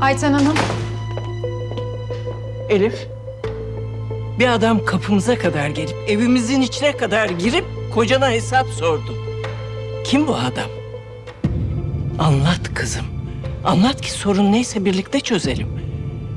Ayten Hanım. Elif. Bir adam kapımıza kadar gelip evimizin içine kadar girip kocana hesap sordu. Kim bu adam? Anlat kızım. Anlat ki sorun neyse birlikte çözelim.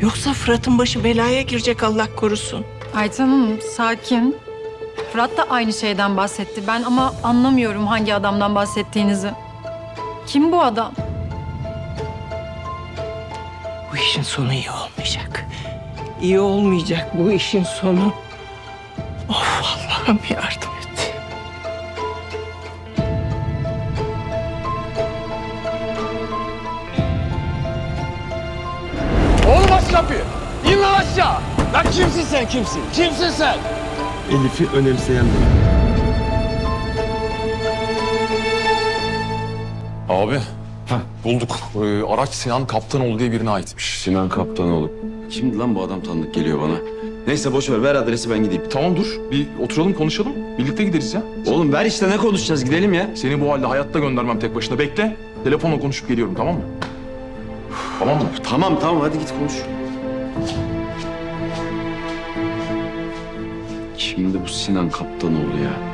Yoksa Fırat'ın başı belaya girecek Allah korusun. Ayten Hanım sakin. Fırat da aynı şeyden bahsetti. Ben ama anlamıyorum hangi adamdan bahsettiğinizi. Kim bu adam? İşin sonu iyi olmayacak. İyi olmayacak bu işin sonu. Of Allah'ım yardım et. Oğlum aç kapıyı. İn lan aşağı. Lan kimsin sen kimsin? Kimsin sen? Elif'i önemseyen biri. Abi. Bulduk. Ee, araç Sinan Kaptanoğlu diye birine aitmiş. Sinan Kaptanoğlu. Kimdi lan bu adam tanıdık geliyor bana. Neyse boş ver ver adresi ben gideyim. Tamam dur. Bir oturalım konuşalım. Birlikte gideriz ya. Oğlum ver işte ne konuşacağız gidelim ya. Seni bu halde hayatta göndermem tek başına. Bekle. Telefonla konuşup geliyorum tamam mı? Tamam mı? Tamam tamam hadi git konuş. Kimdi bu Sinan Kaptanoğlu ya?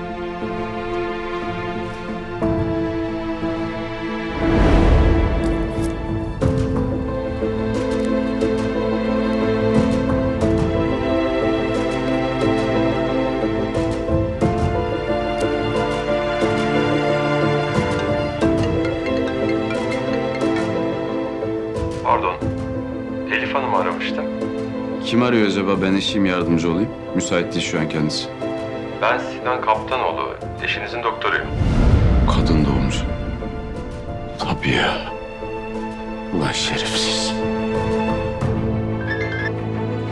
Kim arıyor acaba ben eşiyim yardımcı olayım. Müsait değil şu an kendisi. Ben Sinan Kaptanoğlu. Eşinizin doktoruyum. Kadın doğumcu. Tabii ya. Ulan şerefsiz.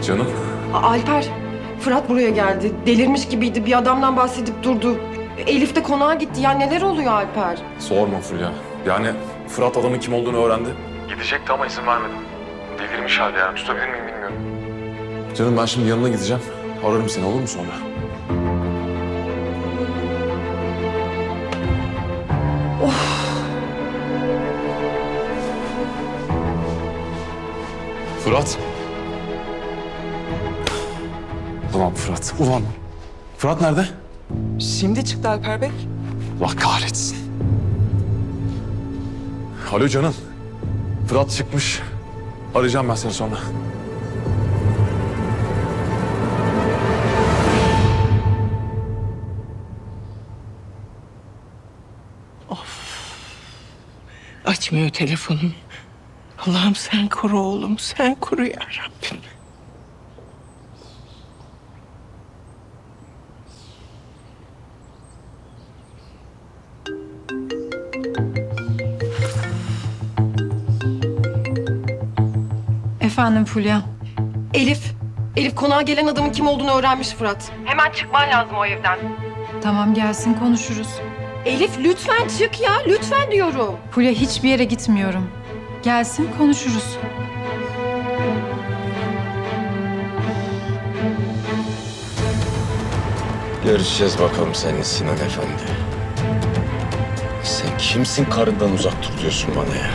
Canım. A- Alper, Fırat buraya geldi. Delirmiş gibiydi. Bir adamdan bahsedip durdu. Elif de konağa gitti. Ya neler oluyor Alper? Sorma Fulya. Yani Fırat adamın kim olduğunu öğrendi. Gidecekti ama izin vermedim. Delirmiş halde yani. Tutabilir miyim bilmiyorum. Canım ben şimdi yanına gideceğim. Ararım seni olur mu sonra? Fırat. Ulan Fırat. Ulan. Fırat nerede? Şimdi çıktı Alper Bey. Allah kahretsin. Alo canım. Fırat çıkmış. Arayacağım ben seni sonra. Açmıyor telefonum. Allah'ım sen koru oğlum, sen koru ya Rabbim. Efendim Fulya. Elif, Elif konağa gelen adamın kim olduğunu öğrenmiş Fırat. Hemen çıkman lazım o evden. Tamam gelsin konuşuruz. Elif lütfen çık ya, lütfen diyorum. Fulya hiçbir yere gitmiyorum. Gelsin konuşuruz. Görüşeceğiz bakalım seninle Sinan Efendi. Sen kimsin karından uzak dur diyorsun bana ya?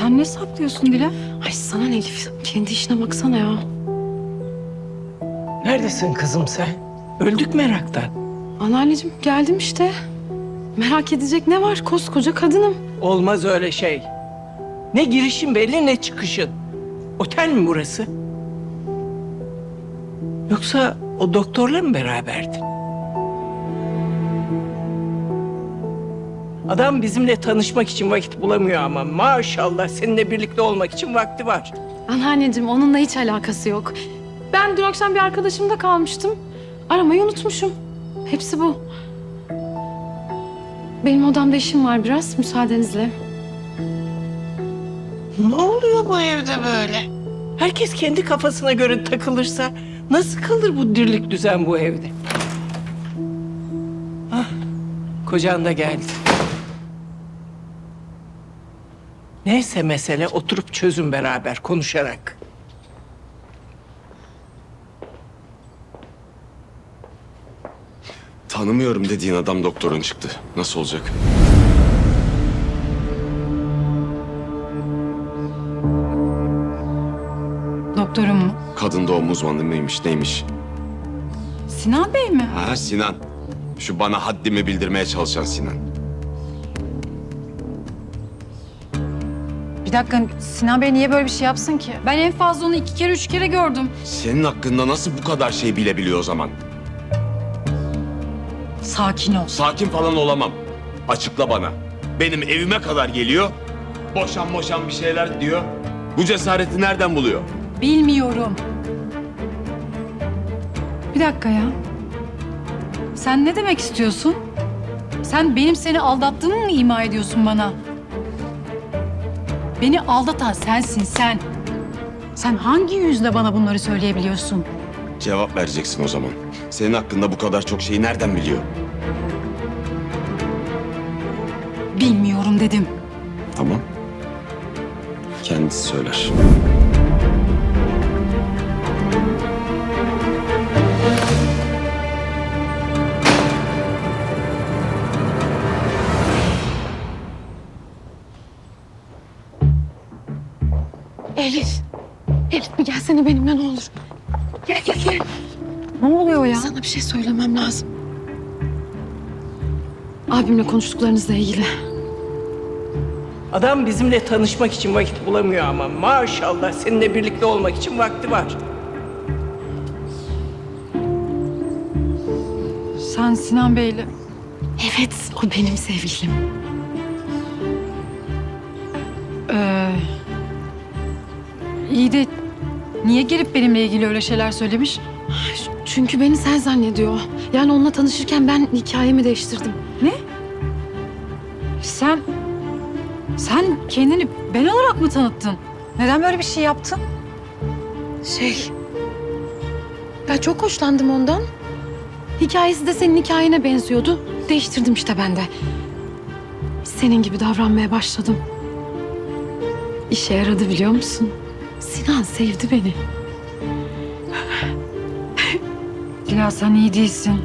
Sen ne saklıyorsun Dile? Ay sana ne Elif? Kendi işine baksana ya. Neredesin kızım sen? Öldük meraktan. Anneanneciğim geldim işte. Merak edecek ne var? Koskoca kadınım. Olmaz öyle şey. Ne girişin belli ne çıkışın. Otel mi burası? Yoksa o doktorla mı beraberdin? Adam bizimle tanışmak için vakit bulamıyor ama maşallah seninle birlikte olmak için vakti var. Anneanneciğim onunla hiç alakası yok. Ben dün akşam bir arkadaşımda kalmıştım. Aramayı unutmuşum. Hepsi bu. Benim odamda işim var biraz müsaadenizle. Ne oluyor bu evde böyle? Herkes kendi kafasına göre takılırsa nasıl kalır bu dirlik düzen bu evde? Ah, kocan da geldi. Neyse mesele oturup çözün beraber konuşarak. Tanımıyorum dediğin adam doktorun çıktı. Nasıl olacak? Doktorum mu? Kadın doğum uzmanı mıymış neymiş? Sinan Bey mi? Ha Sinan. Şu bana haddimi bildirmeye çalışan Sinan. Bir dakika Sinan Bey niye böyle bir şey yapsın ki? Ben en fazla onu iki kere üç kere gördüm. Senin hakkında nasıl bu kadar şey bilebiliyor o zaman? Sakin ol. Sakin falan olamam. Açıkla bana. Benim evime kadar geliyor. Boşan boşan bir şeyler diyor. Bu cesareti nereden buluyor? Bilmiyorum. Bir dakika ya. Sen ne demek istiyorsun? Sen benim seni aldattığımı mı ima ediyorsun bana? Beni aldatan sensin sen. Sen hangi yüzle bana bunları söyleyebiliyorsun? Cevap vereceksin o zaman. Senin hakkında bu kadar çok şeyi nereden biliyor? Bilmiyorum dedim. Tamam. Kendisi söyler. Gelsene benimle ne olur. Gel gel gel. Ne oluyor ya? Sana bir şey söylemem lazım. Abimle konuştuklarınızla ilgili. Adam bizimle tanışmak için vakit bulamıyor ama maşallah seninle birlikte olmak için vakti var. Sen Sinan Bey'le Evet o benim sevgilim. Ee, iyi de niye gelip benimle ilgili öyle şeyler söylemiş? Çünkü beni sen zannediyor. Yani onunla tanışırken ben hikayemi değiştirdim. Sen sen kendini ben olarak mı tanıttın? Neden böyle bir şey yaptın? Şey... Ben çok hoşlandım ondan. Hikayesi de senin hikayene benziyordu. Değiştirdim işte ben de. Senin gibi davranmaya başladım. İşe yaradı biliyor musun? Sinan sevdi beni. Dila sen iyi değilsin.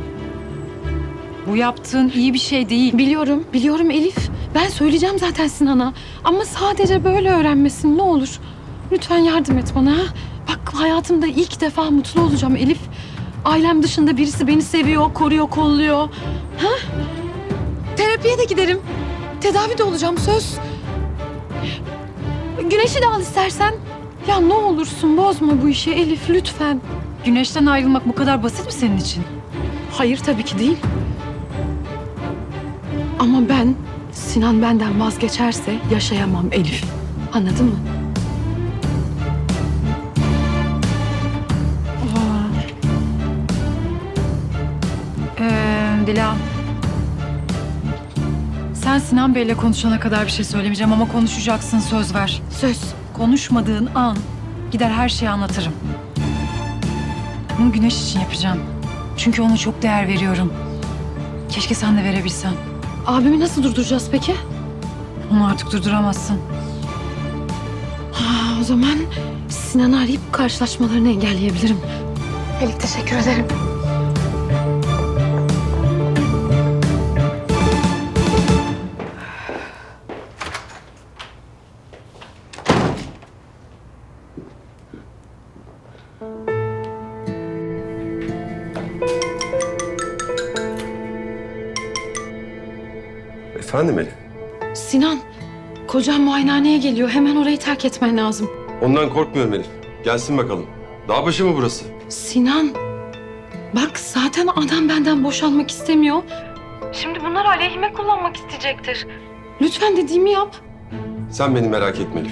Bu yaptığın iyi bir şey değil. Biliyorum, biliyorum Elif. Ben söyleyeceğim zaten Sinan'a. Ama sadece böyle öğrenmesin ne olur. Lütfen yardım et bana. ha? Bak hayatımda ilk defa mutlu olacağım Elif. Ailem dışında birisi beni seviyor, koruyor, kolluyor. Ha? Terapiye de giderim. Tedavi de olacağım söz. Güneşi de al istersen. Ya ne olursun bozma bu işi Elif lütfen. Güneşten ayrılmak bu kadar basit mi senin için? Hayır tabii ki değil. Ama ben Sinan benden vazgeçerse yaşayamam Elif. Anladın mı? Ee, Dila. Sen Sinan Bey'le konuşana kadar bir şey söylemeyeceğim ama konuşacaksın söz ver. Söz. Konuşmadığın an gider her şeyi anlatırım. Bunu Güneş için yapacağım. Çünkü ona çok değer veriyorum. Keşke sen de verebilsen. Abimi nasıl durduracağız peki? Onu artık durduramazsın. Ha, o zaman Sinan'ı arayıp karşılaşmalarını engelleyebilirim. Elif teşekkür ederim. Efendim Elif? Sinan, kocam muayenehaneye geliyor. Hemen orayı terk etmen lazım. Ondan korkmuyorum Elif. Gelsin bakalım. Dağ başı mı burası? Sinan, bak zaten adam benden boşanmak istemiyor. Şimdi bunlar aleyhime kullanmak isteyecektir. Lütfen dediğimi yap. Sen beni merak etme Elif.